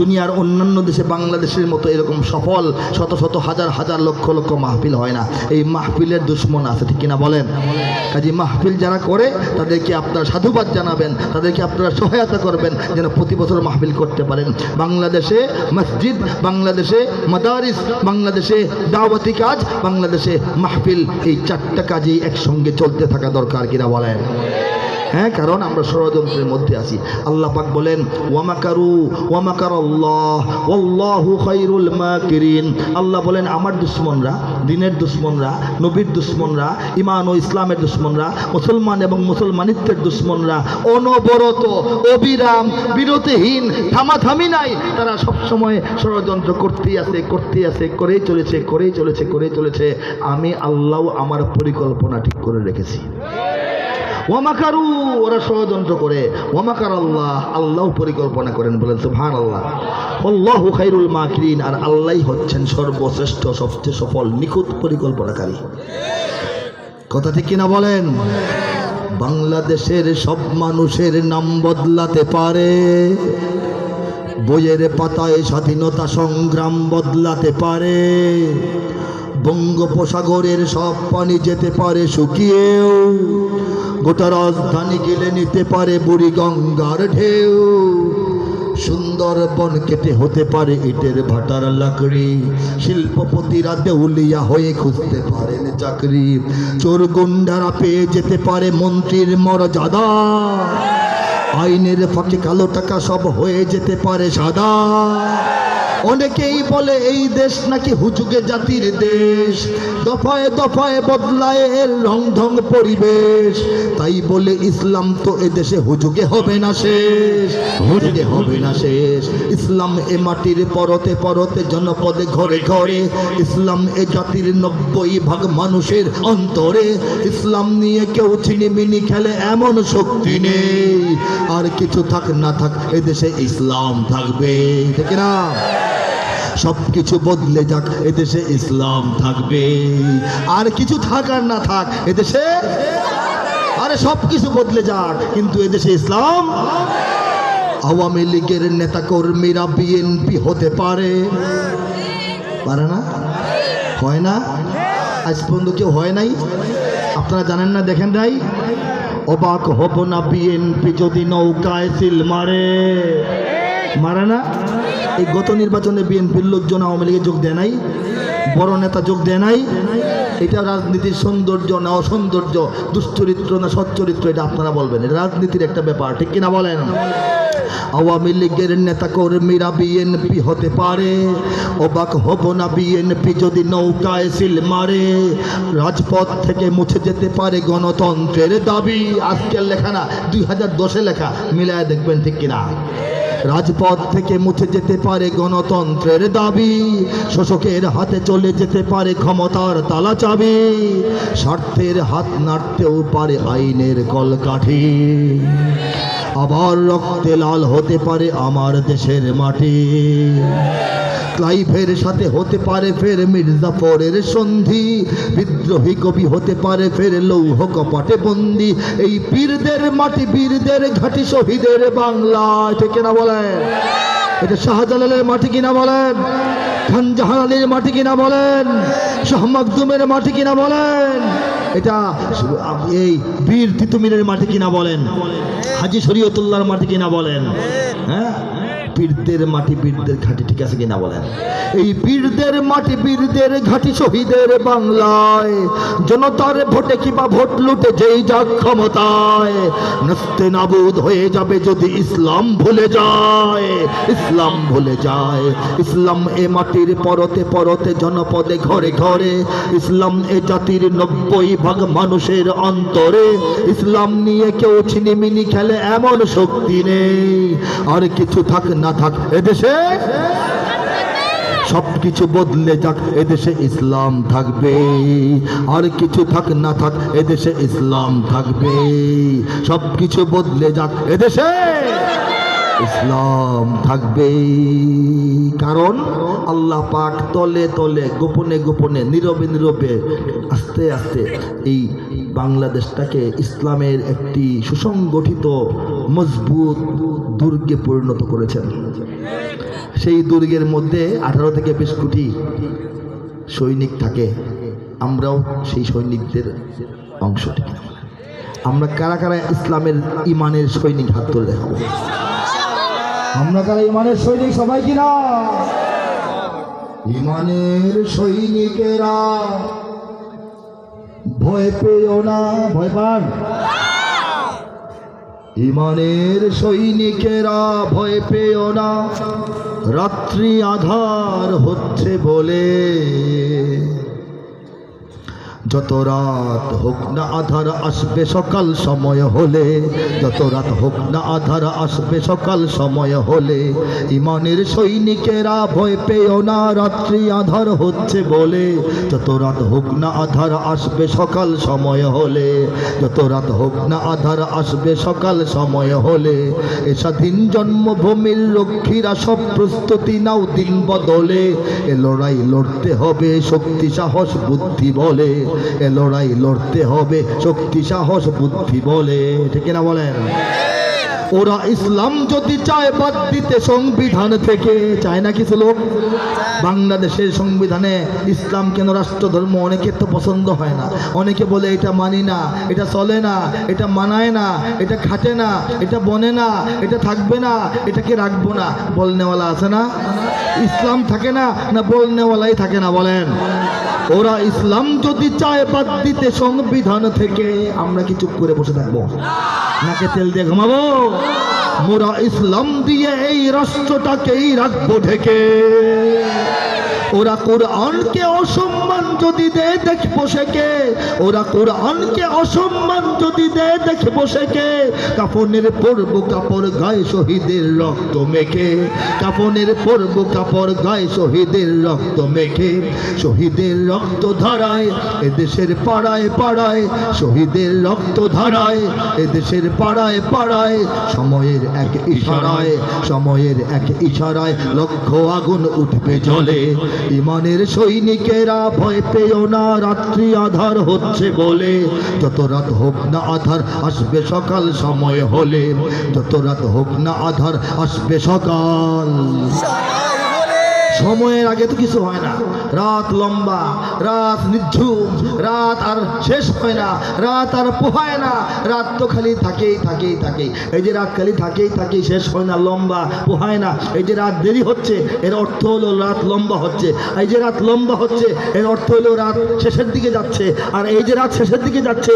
দুনিয়ার অন্যান্য দেশে বাংলাদেশের মতো এরকম সফল শত শত হাজার হাজার লক্ষ লক্ষ মাহফিল হয় না। এই মাহফিলের দুশ্মন আছে, ঠিক কিনা বলেন? কাজে মাহফিল যারা করে, তাদেরকে আপনারা সাধুবাদ জানাবেন, তাদেরকে আপনারা সহায়তা করবেন যেন প্রতি বছর মাহফিল করতে পারেন। বাংলাদেশে মসজিদ, বাংলাদেশে মাদারিস, বাংলাদেশে দাওয়াতি কাজ, বাংলাদেশে মাহফিল এই চারটা কাজেই একসঙ্গে চলতে থাকা দরকার কিনা বলেন? হ্যাঁ কারণ আমরা ষড়যন্ত্রের মধ্যে আছি। আল্লাহ পাক বলেন, ওয়ামাকারু ওয়ামাকার আল্লাহ ওল্লাহু খাইরুল মাকিরিন। আল্লাহ বলেন, আমার দুশ্মনরা, দিনের দুশ্মনরা, নবীর দুশ্মনরা ইমান ও ইসলামের দুশ্মনরা, মুসলমান এবং মুসলমানিত্বের দুশ্মনরা, অনবরত, অবিরাম, বিরতিহীন, থামাথামি নাই, তারা সবসময় ষড়যন্ত্র করতেই আছে করতেই আছে, করেই চলেছে করেই চলেছে করেই চলেছে। আমি আল্লাহ আমার পরিকল্পনা ঠিক করে রেখেছি। ওয়ামাকারু ওরা ষড়যন্ত্র করে। ওমাকার আল্লাহ আল্লাহ পরিকল্পনা করেন বলেন সুবহান আল্লাহ আল্লাহ খাইরুল মাকিরিন, আর আল্লাহ হচ্ছেন সর্বশ্রেষ্ঠ, সবচেয়ে সফল, নিখুঁত পরিকল্পনাকারী। কথা ঠিক কিনা বলেন? বাংলাদেশের সব মানুষের নাম বদলাতে পারে। বইয়ের পাতায় স্বাধীনতা সংগ্রাম বদলাতে পারে। বঙ্গোপসাগরের সব পানি যেতে পারে, শুকিয়েও। গোটা রাজধানী গেলে নিতে পারে বুড়ি গঙ্গার ঢেউ। সুন্দরবন কেটে হতে পারে ইটের ভাটার লাকড়ি। শিল্পপতিরা দেউলিয়া হয়ে খুঁজতে পারেন চাকরি। চোর গুন্ডারা পেয়ে যেতে পারে মন্ত্রীর মর্যাদা। আইনের ফাঁকে কালো টাকা সব হয়ে যেতে পারে সাদা। অনেকেই বলে এই দেশ নাকি হুজুগে জাতির দেশ। দফায় দফায় বদলায় এর রংঢং পরিবেশ। তাই বলে ইসলাম তো এ দেশে হুজুগে হবে না শেষ। হুজুগে হবে না শেষ। ইসলাম এ মাটির পরতে পরতে জনপদে ঘরে ঘরে। ইসলাম এ জাতির নব্বই ভাগ মানুষের অন্তরে। ইসলাম নিয়ে কেউ ছিনিমিনি খেলে এমন শক্তি নেই। আর কিছু থাক না থাক এদেশে ইসলাম থাকবে। ঠিক না সব কিছু বদলে যাক, এদেশে ইসলাম থাকবে। আর কিছু থাক আর না থাক, এদেশে আরে সব কিছু বদলে যাক, কিন্তু এদেশে ইসলাম আওয়ামী লীগের নেতা কর্মীরা বিএনপি হতে পারে। পারে না? হয় না? আজ পর্যন্ত কেউ হয় নাই? আপনারা জানেন না, দেখেন নাই? অবাক হব না বিএনপি যদি নৌকায় সিল মারে। মারে না? এই গত নির্বাচনে বিএনপির লোকজন আওয়ামী লীগে যোগ দেয় নাই, বড় নেতা যোগ দেয় নাই। এটা রাজনীতির সৌন্দর্য না অসৌন্দর্য, দুশ্চরিত্র না সচ্চরিত্র, এটা আপনারা বলবেন। এটা রাজনীতির একটা ব্যাপার, ঠিক কিনা বলেন? আওয়ামী লীগের নেতা কর্মীরা বিএনপি হতে পারে, অবাক হব না বিএনপি যদি নৌকায় সিল মারে। রাজপথ থেকে মুছে যেতে পারে গণতন্ত্রের দাবি, আজকের লেখা না, দুই হাজার দশে লেখা, মিলায় দেখবেন ঠিক কিনা। রাজপথ থেকে মুছে যেতে পারে গণতন্ত্রের দাবি। শোষকের হাতে চলে যেতে পারে ক্ষমতার তালা চাবি। স্বার্থের হাত নাড়তেও পারে আইনের কলকাঠি। আবার রক্তে লাল হতে পারে আমার দেশের মাটি। ক্লাইভের সাথে হতে পারে ফের মির্জাফরের সন্ধি। বিদ্রোহী কবি হতে পারে ফের লৌহ কপাটে বন্দি। এই বীরদের মাটি, বীরদের ঘাটি শহীদের বাংলা। ঠিক না বলেন? এটা শাহজালালের মাটি কিনা বলেন? খান আলীর মাটি কিনা বলেন? শাহ মাকদুমের মাটি কিনা বলেন? এটা এই বীর তিতুমিরের মাঠে কিনা বলেন? হাজি শরীয়তুল্লাহর মাঠে কিনা বলেন? হ্যাঁ? বীরদের মাটি বীরদের ঘাটি, ঠিক আছে কিনা বলেন? এই বীরদের মাটি বীরদের ঘাটি শহীদের বাংলায়। জনতার ভোটে কিবা ভোট লুটে যেই যাক ক্ষমতায়। নস্তে নাবুদ হয়ে যাবে যদি ইসলাম ভুলে যায়। ইসলাম ভুলে যায়। ইসলাম এ মাটির পরতে পরতে জনপদে ঘরে ঘরে। ইসলাম এ জাতির নব্বই ভাগ মানুষের অন্তরে। ইসলাম নিয়ে কেউ ছিনিমিনি খেলে এমন শক্তি নেই। আর কিছু থাক না থাক এদেশে। সব কিছু বদলে যাক, এদেশে ইসলাম থাকবে। আর কিছু থাক না থাক, এদেশে ইসলাম থাকবে। সব কিছু বদলে যাক, এদেশে ইসলাম থাকবে। কারণ আল্লাহ পাক তলে তলে, গোপনে গোপনে, নীরবে নীরবে, আস্তে আস্তে এই বাংলাদেশটাকে ইসলামের একটি সুসংগঠিত, মজবুত দুর্গে পরিণত করেছেন। সেই দুর্গের মধ্যে আঠারো থেকে বিশ কোটি সৈনিক থাকে। আমরাও সেই সৈনিকদের অংশ আমরা কারা কারা ইসলামের ইমানের সৈনিক হাত তুলে দেখাবো? আমরা কারা ইমানের সৈনিক, সবাই কিনা ইমানের সৈনিকেরা ভয় পেও না, ভয় পান? ইমানের সৈনিকেরা ভয় পেও না। রাত্রি আধার হচ্ছে বলে। যত রাত হোক না আধার আসবে সকাল, সময় হলে। যত রাত হোক না আধার আসবে সকাল, সময় হলে। ইমানের সৈনিকেরা ভয় পেও না, রাত্রি আধার হচ্ছে বলে। যত রাত হোক না আধার আসবে সকাল, সময় হলে। যত রাত হোক না আধার আসবে সকাল, সময় হলে। এ স্বাধীন জন্মভূমির রক্ষীরা সব প্রস্তুতি নাও, দিন বদলে। এ লড়াই লড়তে হবে শক্তি, সাহস, বুদ্ধি বলে। এ লড়াই লড়তে হবে, শক্তি, সাহস, বুদ্ধি বলে, ঠিক না বলেন? ওরা ইসলাম যদি চায়, বাদ দিতে সংবিধান থেকে, চায় না কিছু লোক? বাংলাদেশের সংবিধানে ইসলাম কেন রাষ্ট্র ধর্ম অনেকের তো পছন্দ হয় না। অনেকে বলে এটা মানি না, এটা চলে না, এটা মানায় না, এটা খাটে না, এটা বনে না, এটা থাকবে না, এটাকে রাখব না। বলনেওয়ালা আছে না? ইসলাম থাকে না না বলনেওয়ালাই থাকে না, বলেন। ওরা ইসলাম যদি চায় বাদ দিতে সংবিধান থেকে, আমরা কি চুপ করে বসে থাকব? নাকে তেল দিয়ে ঘুমাবো? মোরা ইসলাম দিয়ে এই রাষ্ট্রটাকেই রাখব ঢেকে। ওরা কোরআনকে অসম্মান যদি দেয়, দেখব সেকে ওরা কোরআনকে অসম্মান যদি দেয়, দেখব সেকে কাপনের পরব কাপড় গায়ে শহীদের রক্ত মেখে। কাপনের পরব কাপড় গায়ে শহীদের রক্ত মেখে। শহীদের রক্ত ধারায় এদেশের পাড়ায় পাড়ায়, শহীদের রক্ত ধারায় এদেশের পাড়ায় পাড়ায়, সময়ের এক ইশারায়, সময়ের এক ইশারায় লক্ষ আগুন উঠবে জলে। ইমানের সৈনিকেরা ভয় পেও না, রাত্রি আধার হচ্ছে বলে। যত রাত হোক না আধার, আসবে সকাল সময় হলে। যত রাত হোক না আধার, আসবে সকাল। সময়ের আগে তো কিছু হয় না। রাত লম্বা, রাত নিঝুম রাত আর শেষ হয় না, রাত আর পোহায় না। রাত তো খালি থাকেই থাকেই থাকেই। এই যে রাত খালি থাকেই থাকেই, শেষ হয় না, লম্বা, পোহায় না। এই যে রাত দেরি হচ্ছে, এর অর্থ হলো রাত লম্বা হচ্ছে। এই যে রাত লম্বা হচ্ছে, এর অর্থ হলো রাত শেষের দিকে যাচ্ছে। আর এই যে রাত শেষের দিকে যাচ্ছে